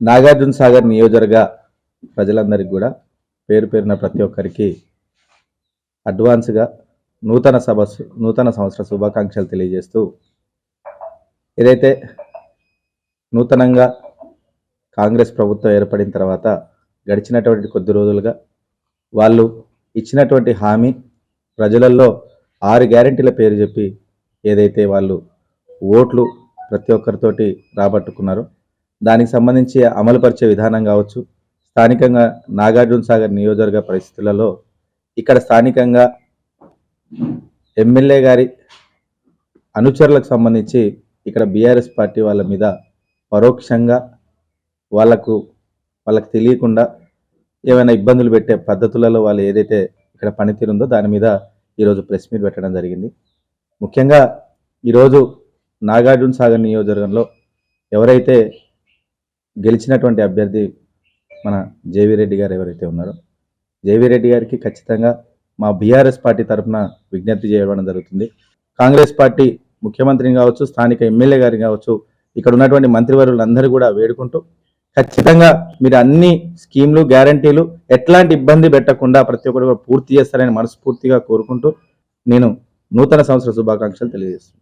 నాగార్జున సాగర్ నియోజకవర్గ ప్రజలందరికీ కూడా పేరు పేరున ప్రతి ఒక్కరికి అడ్వాన్స్గా నూతన సభ నూతన సంవత్సర శుభాకాంక్షలు తెలియజేస్తూ ఏదైతే నూతనంగా కాంగ్రెస్ ప్రభుత్వం ఏర్పడిన తర్వాత గడిచినటువంటి కొద్ది రోజులుగా వాళ్ళు ఇచ్చినటువంటి హామీ ప్రజలలో ఆరు గ్యారెంటీల పేరు చెప్పి ఏదైతే వాళ్ళు ఓట్లు ప్రతి ఒక్కరితోటి రాబట్టుకున్నారో దానికి సంబంధించి అమలుపరిచే విధానం కావచ్చు. స్థానికంగా నాగార్జున సాగర్ నియోజకవర్గ పరిస్థితులలో ఇక్కడ స్థానికంగా ఎమ్మెల్యే గారి అనుచరులకు సంబంధించి ఇక్కడ బీఆర్ఎస్ పార్టీ వాళ్ళ మీద పరోక్షంగా వాళ్ళకు వాళ్ళకు తెలియకుండా ఏమైనా ఇబ్బందులు పెట్టే పద్ధతులలో వాళ్ళు ఏదైతే ఇక్కడ పనితీరు ఉందో దాని మీద ఈరోజు ప్రెస్ మీట్ పెట్టడం జరిగింది. ముఖ్యంగా ఈరోజు నాగార్జున సాగర్ నియోజకవర్గంలో ఎవరైతే గెలిచినటువంటి అభ్యర్థి మన జేవీ రెడ్డి గారు ఎవరైతే ఉన్నారో జేవీ రెడ్డి గారికి ఖచ్చితంగా మా బీఆర్ఎస్ పార్టీ తరఫున విజ్ఞప్తి చేయడం జరుగుతుంది. కాంగ్రెస్ పార్టీ ముఖ్యమంత్రిని కావచ్చు స్థానిక ఎమ్మెల్యే గారిని కావచ్చు ఇక్కడ ఉన్నటువంటి మంత్రివర్యులందరూ కూడా వేడుకుంటూ ఖచ్చితంగా మీరు అన్ని స్కీమ్లు గ్యారంటీలు ఎట్లాంటి ఇబ్బంది పెట్టకుండా ప్రతి ఒక్కరు కూడా పూర్తి చేస్తారని మనస్ఫూర్తిగా కోరుకుంటూ నేను నూతన సంవత్సర శుభాకాంక్షలు తెలియజేస్తున్నాను.